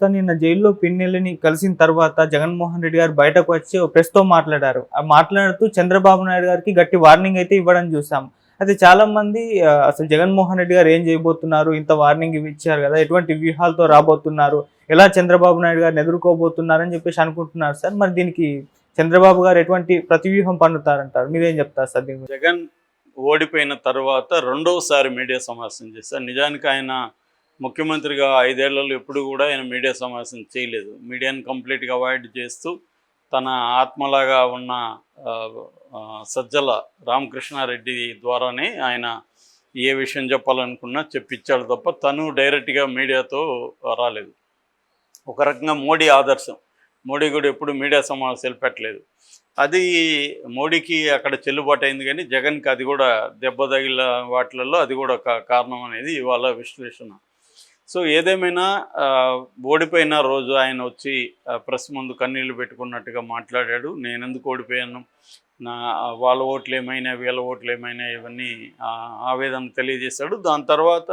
Sir నిన్న జైల్లో పిన్నెల్లిని కలిసిన తర్వాత జగన్మోహన్ రెడ్డి గారు బయటకు వచ్చి ఓ తో మాట్లాడారు. ఆ మాట్లాడుతూ చంద్రబాబు నాయుడు గారికి గట్టి వార్నింగ్ అయితే ఇవ్వడం చూసాం. అయితే చాలా మంది అసలు జగన్మోహన్ రెడ్డి గారు ఏం చేయబోతున్నారు? ఇంత వార్నింగ్ ఇచ్చారు కదా ఎటువంటి వ్యూహాలతో రాబోతున్నారు? ఎలా చంద్రబాబు నాయుడు గారిని ఎదుర్కోబోతున్నారు అని చెప్పేసి అనుకుంటున్నారు సార్? మరి దీనికి చంద్రబాబు గారు ఎటువంటి ప్రతివ్యూహం పన్నుతారంటారు? మీరేం చెప్తారు సార్ దీని జగన్ ఓడిపోయిన తర్వాత రెండవసారి మీడియా సమావేశం చేశారు. నిజానికి ఆయన ముఖ్యమంత్రిగా ఐదేళ్ళలో ఎప్పుడు కూడా ఆయన మీడియా సమావేశం చేయలేదు. మీడియాను కంప్లీట్గా అవాయిడ్ చేస్తూ తన ఆత్మలాగా ఉన్న సజ్జల రామకృష్ణారెడ్డి ద్వారానే ఆయన ఏ విషయం చెప్పాలనుకున్నా చెప్పించాడు తప్ప తను డైరెక్ట్గా మీడియాతో రాలేదు. ఒక రకంగా మోడీ ఆదర్శం. మోడీ కూడా ఎప్పుడు మీడియా సమావేశాలు పెట్టలేదు. అది మోడీకి అక్కడ చెల్లుబాటు అయింది కానీ జగన్కి అది కూడా దెబ్బ తగిలిన వాటిలలో అది కూడా ఒక కారణం అనేది ఇవాళ విశ్లేషణ. సో ఏదేమైనా ఓడిపోయిన రోజు ఆయన వచ్చి ప్రెస్ ముందు కన్నీళ్ళు పెట్టుకున్నట్టుగా మాట్లాడాడు. నేను ఎందుకు ఓడిపోయాను? నా వాళ్ళ ఓట్లు ఏమైనా వీళ్ళ ఓట్లు ఏమైనా ఇవన్నీ ఆవేదన తెలియజేశాడు. దాని తర్వాత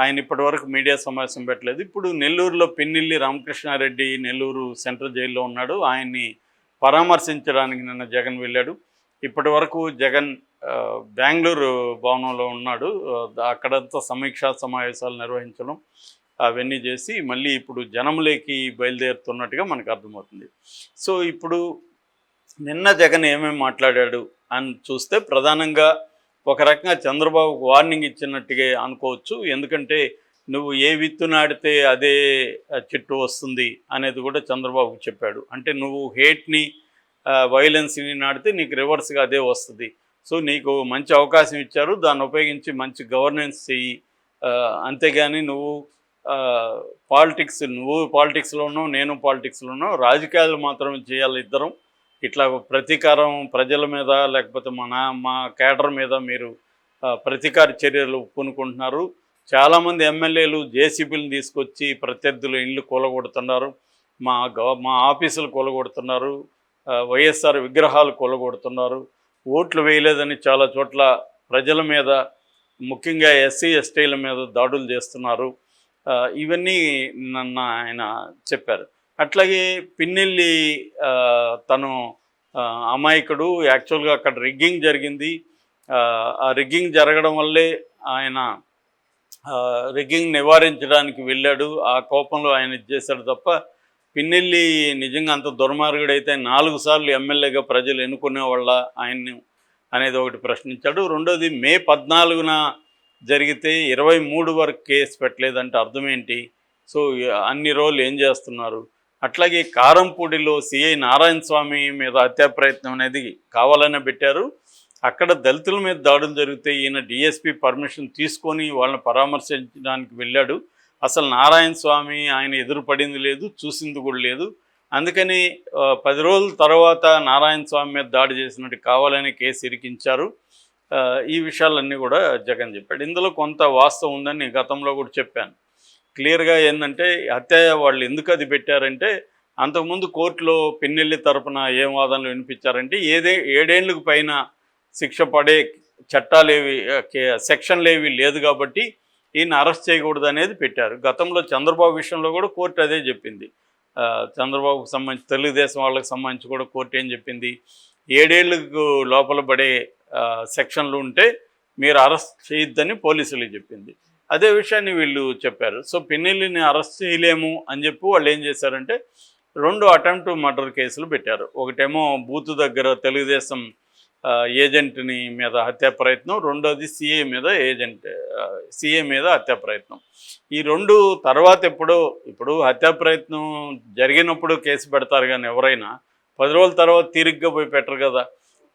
ఆయన ఇప్పటివరకు మీడియా సమావేశం పెట్టలేదు. ఇప్పుడు నెల్లూరులో పిన్నిల్లి రామకృష్ణారెడ్డి నెల్లూరు సెంట్రల్ జైల్లో ఉన్నాడు. ఆయన్ని పరామర్శించడానికి నిన్న జగన్ వెళ్ళాడు. ఇప్పటి వరకు జగన్ బెంగళూరు భవనంలో ఉన్నాడు. అక్కడంతా సమీక్షా సమావేశాలు నిర్వహించడం అవన్నీ చేసి మళ్ళీ ఇప్పుడు జనంలోకి బయలుదేరుతున్నట్టుగా మనకు అర్థమవుతుంది. సో ఇప్పుడు నిన్న జగన్ ఏమేమి మాట్లాడాడు అని చూస్తే ప్రధానంగా ఒక రకంగా చంద్రబాబుకు వార్నింగ్ ఇచ్చినట్టుగా అనుకోవచ్చు. ఎందుకంటే నువ్వు ఏ విత్తు నాడితే అదే చెట్టు వస్తుంది అనేది కూడా చంద్రబాబుకు చెప్పాడు. అంటే నువ్వు హేట్ని వైలెన్స్ని నాడితే నీకు రివర్స్గా అదే వస్తుంది. సో నీకు మంచి అవకాశం ఇచ్చారు. దాన్ని ఉపయోగించి మంచి గవర్నెన్స్ చెయ్యి. అంతేగాని నువ్వు పాలిటిక్స్ నువ్వు పాలిటిక్స్లోనూ నేను పాలిటిక్స్లోనూ రాజకీయాలు మాత్రమే చేయాలి ఇద్దరం. ఇట్లా ప్రతీకారం ప్రజల మీద లేకపోతే మన మా కేడర్ మీద మీరు ప్రతీకార చర్యలు పూనుకుంటున్నారు. చాలామంది ఎమ్మెల్యేలు జేసీబీలు తీసుకొచ్చి ప్రత్యర్థుల ఇండ్లు కూలగొడుతున్నారు. మా గవ మా ఆఫీసులు కూలగొడుతున్నారు. వైఎస్ఆర్ విగ్రహాలు కూలగొడుతున్నారు. ఓట్లు వేయలేదని చాలా చోట్ల ప్రజల మీద ముఖ్యంగా ఎస్సీ ఎస్టీల మీద దాడులు చేస్తున్నారు. ఇవన్నీ నన్ను ఆయన చెప్పారు. అట్లాగే పిన్నెల్లి తను అమాయకుడు. యాక్చువల్గా అక్కడ రిగ్గింగ్ జరిగింది. ఆ, రిగ్గింగ్ జరగడం వల్లే ఆయన రిగ్గింగ్ నివారించడానికి వెళ్ళాడు. ఆ కోపంలో ఆయన ఇది చేశాడు తప్ప పిన్నెల్లి నిజంగా అంత దుర్మార్గుడైతే నాలుగు సార్లు ఎమ్మెల్యేగా ప్రజలు ఎన్నుకునే వాళ్ళ ఆయన్ని అనేది ఒకటి ప్రశ్నించాడు. రెండోది మే పద్నాలుగున జరిగితే ఇరవై మూడు వరకు కేసు పెట్టలేదంటే అర్థమేంటి? సో అన్ని రోజులు ఏం చేస్తున్నారు? అట్లాగే కారంపూడిలో సిఐ నారాయణ స్వామి మీద హత్యా ప్రయత్నం అనేది కావాలనే పెట్టారు. అక్కడ దళితుల మీద దాడులు జరిగితే ఈయన డిఎస్పి పర్మిషన్ తీసుకొని వాళ్ళని పరామర్శించడానికి వెళ్ళాడు. అసలు నారాయణ స్వామి ఆయన ఎదురుపడింది లేదు చూసింది కూడా లేదు. అందుకని పది రోజుల తర్వాత నారాయణ స్వామి మీద దాడి చేసినట్టు కావాలని కేసు ఇరికించారు. ఈ విషయాలన్నీ కూడా జగన్ చెప్పాడు. ఇందులో కొంత వాస్తవం ఉందని నేను గతంలో కూడా చెప్పాను. క్లియర్గా ఏంటంటే హత్య వాళ్ళు ఎందుకు అది పెట్టారంటే అంతకుముందు కోర్టులో పిన్నెల్లి తరపున ఏం వాదనలు వినిపించారంటే ఏదే ఏడేళ్ళకు పైన శిక్ష పడే చట్టాలేవి ఏవి సెక్షన్లు ఏవి లేదు కాబట్టి ఈయన అరెస్ట్ చేయకూడదు అనేది పెట్టారు. గతంలో చంద్రబాబు విషయంలో కూడా కోర్టు అదే చెప్పింది. చంద్రబాబుకు సంబంధించి తెలుగుదేశం వాళ్ళకి సంబంధించి కూడా కోర్టు ఏం చెప్పింది? ఏడేళ్ళకు లోపల పడే సెక్షన్లు ఉంటే మీరు అరెస్ట్ చేయొద్దని పోలీసులకు చెప్పింది. అదే విషయాన్ని వీళ్ళు చెప్పారు. సో పిన్నెల్లిని అరెస్ట్ చేయలేము అని చెప్పి వాళ్ళు ఏం చేశారంటే రెండు అటెంప్ట్ మర్డర్ కేసులు పెట్టారు. ఒకటేమో బూత్ దగ్గర తెలుగుదేశం ఏజెంట్ని మీద హత్యా ప్రయత్నం రెండోది సిఏ మీద ఏజెంట్ సిఏ మీద హత్యా ప్రయత్నం. ఈ రెండు తర్వాత ఎప్పుడో ఇప్పుడు హత్యా ప్రయత్నం జరిగినప్పుడు కేసు పెడతారు కానీ ఎవరైనా పది రోజుల తర్వాత తీరిగ్గా పోయి పెట్టరు కదా.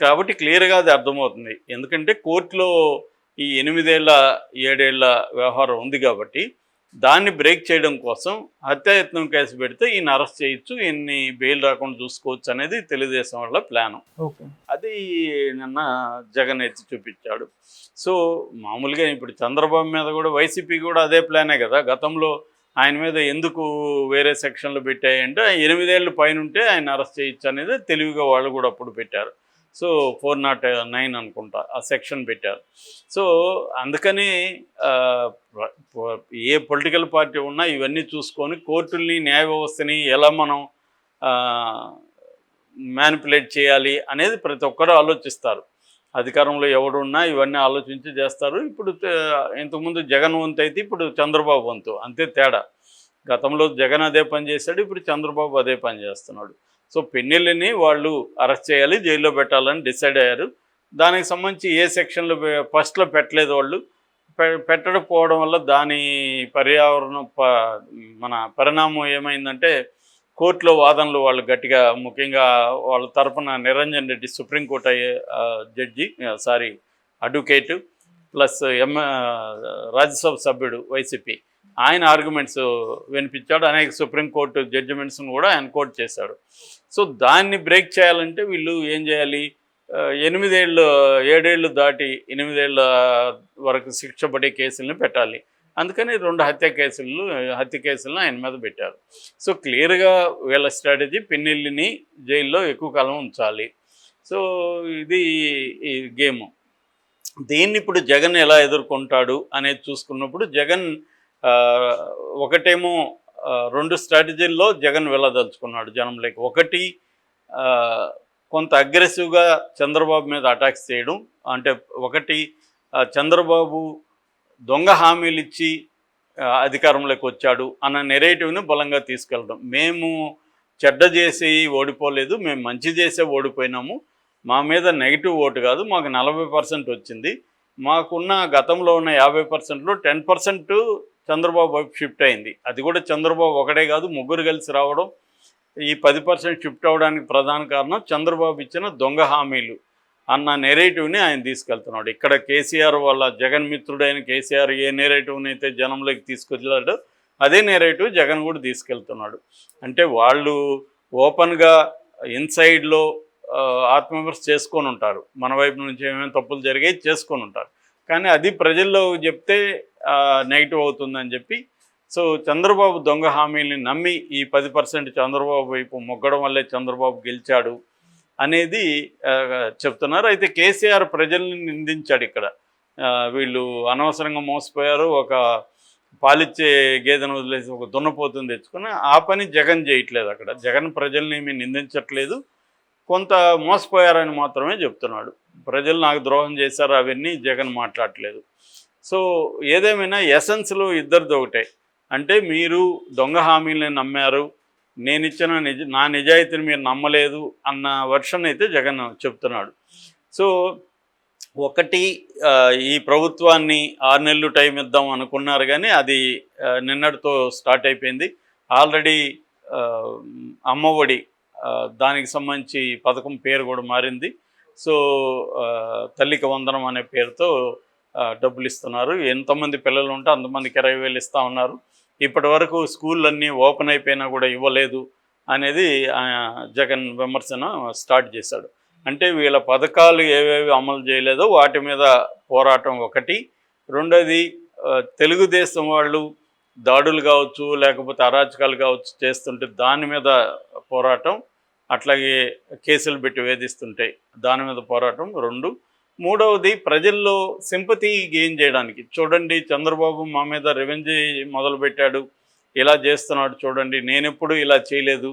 కాబట్టి క్లియర్గా అది అర్థమవుతుంది. ఎందుకంటే కోర్టులో ఈ ఎనిమిదేళ్ళ ఏడేళ్ళ వ్యవహారం ఉంది కాబట్టి దాన్ని బ్రేక్ చేయడం కోసం హత్యాయత్నం కేసు పెడితే ఈయన అరెస్ట్ చేయొచ్చు ఈయన్ని బెయిల్ రాకుండా చూసుకోవచ్చు అనేది తెలుగుదేశం వాళ్ళ ప్లాను. ఓకే. అది నిన్న జగన్ ఎత్తి చూపించాడు. సో మామూలుగా ఇప్పుడు చంద్రబాబు మీద కూడా వైసీపీ కూడా అదే ప్లానే కదా. గతంలో ఆయన మీద ఎందుకు వేరే సెక్షన్లు పెట్టాయంటే ఎనిమిదేళ్ళు పైన ఉంటే ఆయన అరెస్ట్ చేయొచ్చు అనేది తెలివిగా వాళ్ళు కూడా అప్పుడు పెట్టారు. సో ఫోర్ నాట్ నైన్ అనుకుంటా ఆ సెక్షన్ పెట్టారు. సో అందుకని ఏ పొలిటికల్ పార్టీ ఉన్నా ఇవన్నీ చూసుకొని కోర్టుల్ని న్యాయ వ్యవస్థని ఎలా మనం మ్యానిపులేట్ చేయాలి అనేది ప్రతి ఒక్కరూ ఆలోచిస్తారు. అధికారంలో ఎవడున్నా ఇవన్నీ ఆలోచించి చేస్తారు. ఇప్పుడు ఇంతకుముందు జగన్ వంతు అయితే ఇప్పుడు చంద్రబాబు వంతు అంతే తేడా. గతంలో జగన్ అదే పని చేశాడు ఇప్పుడు చంద్రబాబు అదే పని చేస్తున్నాడు. సో పెన్నెల్లిని వాళ్ళు అరెస్ట్ చేయాలి జైల్లో పెట్టాలని డిసైడ్ అయ్యారు. దానికి సంబంధించి ఏ సెక్షన్లో పె- ఫస్ట్లో పెట్టలేదు వాళ్ళు. పె- పెట్టకపోవడం వల్ల దాని పర్యావరణం ప మన పరిణామం ఏమైందంటే కోర్టులో వాదనలు వాళ్ళు గట్టిగా ముఖ్యంగా వాళ్ళ తరపున నిరంజన్ రెడ్డి సుప్రీంకోర్టు అయ్యే judge sorry advocate plus M Rajya Sabha సభ్యుడు వైసీపీ. ఆయన ఆర్గ్యుమెంట్స్ వినిపించాడు. అనేక సుప్రీంకోర్టు జడ్జిమెంట్స్ను కూడా ఆయన కోర్టు చేశాడు. సో దాన్ని బ్రేక్ చేయాలంటే వీళ్ళు ఏం చేయాలి? ఎనిమిదేళ్ళు ఏడేళ్ళు దాటి ఎనిమిదేళ్ళ వరకు శిక్ష పడే కేసులను పెట్టాలి. అందుకని రెండు హత్య కేసులు హత్య కేసులను ఆయన మీద పెట్టారు. సో క్లియర్గా వీళ్ళ స్ట్రాటజీ పిన్నెల్లిని జైల్లో ఎక్కువ కాలం ఉంచాలి. సో ఇది ఈ గేమ్. దీన్ని ఇప్పుడు జగన్ ఎలా ఎదుర్కొంటాడు అనేది చూసుకున్నప్పుడు జగన్ ఒకటేమో రెండు స్ట్రాటజీల్లో జగన్ వెళ్ళదలుచుకున్నాడు జనంలోకి ఒకటి కొంత అగ్రెసివ్గా చంద్రబాబు మీద అటాక్స్ చేయడం. అంటే ఒకటి చంద్రబాబు దొంగ హామీలు ఇచ్చి అధికారంలోకి వచ్చాడు అన్న నెరేటివ్ని బలంగా తీసుకెళ్ళడం. మేము చెడ్డ చేసి ఓడిపోలేదు మేము మంచి చేసే ఓడిపోయినాము. మా మీద నెగిటివ్ ఓటు కాదు మాకు నలభై పర్సెంట్ వచ్చింది. మాకున్న గతంలో ఉన్న యాభై పర్సెంట్లో టెన్ పర్సెంట్ చంద్రబాబు వైపు షిఫ్ట్ అయింది. అది కూడా చంద్రబాబు ఒకటే కాదు ముగ్గురు కలిసి రావడం ఈ పది పర్సెంట్ షిఫ్ట్ అవడానికి ప్రధాన కారణం చంద్రబాబు ఇచ్చిన దొంగ హామీలు అన్న నెరేటివ్ని ఆయన తీసుకెళ్తున్నాడు. ఇక్కడ కేసీఆర్ వాళ్ళ జగన్ మిత్రుడైన కేసీఆర్ ఏ నెరేటివ్ని అయితే జనంలోకి తీసుకొచ్చాడో అదే నెరేటివ్ జగన్ కూడా తీసుకెళ్తున్నాడు. అంటే వాళ్ళు ఓపెన్గా ఇన్సైడ్లో ఆత్మవిమర్శ చేసుకొని ఉంటారు. మన వైపు నుంచి ఏమేమి తప్పులు జరిగాయి చేసుకొని ఉంటారు. కానీ అది ప్రజల్లో చెప్తే నెగిటివ్ అవుతుందని చెప్పి. సో చంద్రబాబు దొంగ హామీల్ని నమ్మి ఈ పది పర్సెంట్ చంద్రబాబు వైపు మొగ్గడం వల్లే చంద్రబాబు గెలిచాడు అనేది చెప్తున్నారు. అయితే కేసీఆర్ ప్రజల్ని నిందించాడు ఇక్కడ. వీళ్ళు అనవసరంగా మోసపోయారు. ఒక పాలిచ్చే గేదెను వదిలేసి ఒక దున్నపోతుంది తెచ్చుకుని ఆ పని జగన్ చేయట్లేదు అక్కడ. జగన్ ప్రజల్ని ఏమీ నిందించట్లేదు. కొంత మోసపోయారని మాత్రమే చెప్తున్నాడు. ప్రజలు నాకు ద్రోహం చేశారు అవన్నీ జగన్ మాట్లాడట్లేదు. సో ఏదేమైనా ఎసెన్స్లో ఇద్దరిది ఒకటే. అంటే మీరు దొంగ హామీలని నమ్మారు నేను ఇచ్చిన నిజ నా నిజాయితీని మీరు నమ్మలేదు అన్న వర్షన్ అయితే జగన్ చెప్తున్నాడు. సో ఒకటి ఈ ప్రభుత్వాన్ని ఆరు నెలలు టైం ఇద్దాం అనుకున్నారు కానీ అది నిన్నటితో స్టార్ట్ అయిపోయింది. ఆల్రెడీ అమ్మఒడి దానికి సంబంధించి పథకం పేరు కూడా మారింది. సో తల్లికి వందనం అనే పేరుతో డబ్బులు ఇస్తున్నారు. ఎంతమంది పిల్లలు ఉంటే అంతమందికి ఇరవై వేలు ఇస్తూ ఉన్నారు. ఇప్పటి వరకు స్కూళ్ళన్నీ ఓపెన్ అయిపోయినా కూడా ఇవ్వలేదు అనేది జగన్ విమర్శన స్టార్ట్ చేశాడు. అంటే వీళ్ళ పథకాలు ఏవేవి అమలు చేయలేదో వాటి మీద పోరాటం ఒకటి. రెండోది తెలుగుదేశం వాళ్ళు దాడులు కావచ్చు లేకపోతే అరాచకాలు కావచ్చు చేస్తుంటే దాని మీద పోరాటం అట్లాగే కేసులు పెట్టి వేధిస్తుంటాయి దాని మీద పోరాటం. రెండు మూడవది ప్రజల్లో సింపతి గెయిన్ చేయడానికి. చూడండి చంద్రబాబు మా మీద రెవెంజ్ మొదలుపెట్టాడు. ఇలా చేస్తున్నాడు చూడండి నేనెప్పుడు ఇలా చేయలేదు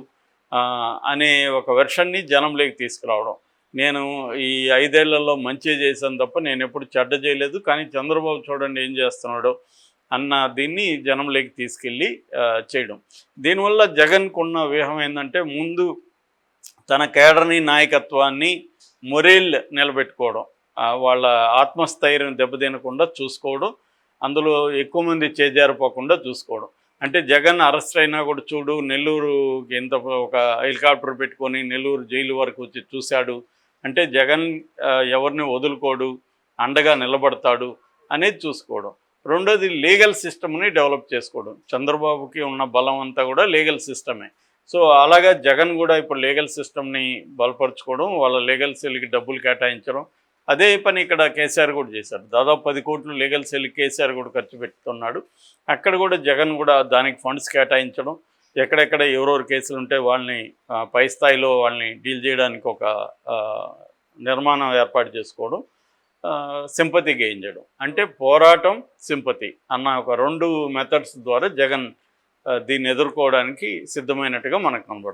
అనే ఒక వెర్షన్ని జనంలోకి తీసుకురావడం. నేను ఈ ఐదేళ్ళలో మంచి చేశాను తప్ప నేను ఎప్పుడు చెడ్డ చేయలేదు కానీ చంద్రబాబు చూడండి ఏం చేస్తున్నాడో అన్న దీన్ని జనంలోకి తీసుకెళ్ళి చేయడం. దీనివల్ల జగన్కు ఉన్న వ్యూహం ఏంటంటే ముందు తన కేడర్ని నాయకత్వాన్ని మొరేల్ నిలబెట్టుకోవడం. వాళ్ళ ఆత్మస్థైర్యం దెబ్బతినకుండా చూసుకోవడం అందులో ఎక్కువ మంది చేజారిపోకుండా చూసుకోవడం. అంటే జగన్ అరెస్ట్ అయినా కూడా చూడు నెల్లూరుకి ఎంత ఒక హెలికాప్టర్ పెట్టుకొని నెల్లూరు జైలు వరకు వచ్చి చూశాడు. అంటే జగన్ ఎవరిని వదులుకోడు అండగా నిలబడతాడు అనేది చూసుకోవడం. రెండోది లీగల్ సిస్టమ్ని డెవలప్ చేసుకోవడం. చంద్రబాబుకి ఉన్న బలం అంతా కూడా లీగల్ సిస్టమే. సో అలాగా జగన్ కూడా ఇప్పుడు లీగల్ సిస్టమ్ని బలపరుచుకోవడం వాళ్ళ లీగల్ సెల్కి డబ్బులు కేటాయించడం అదే పని ఇక్కడ కేసీఆర్ కూడా చేశాడు. దాదాపు పది కోట్లు లీగల్ సెల్ కేసీఆర్ కూడా ఖర్చు పెడుతున్నాడు అక్కడ కూడా జగన్ కూడా దానికి ఫండ్స్ కేటాయించడం ఎక్కడెక్కడ ఎవరెవరు కేసులు ఉంటే వాళ్ళని పై స్థాయిలో వాళ్ళని డీల్ చేయడానికి ఒక నిర్మాణం ఏర్పాటు చేసుకోవడం సింపతి గెయిన్ చేయడం. అంటే పోరాటం సింపతి అన్న ఒక రెండు మెథడ్స్ ద్వారా జగన్ దీన్ని ఎదుర్కోవడానికి సిద్ధమైనట్టుగా మనకు కనబడుతుంది.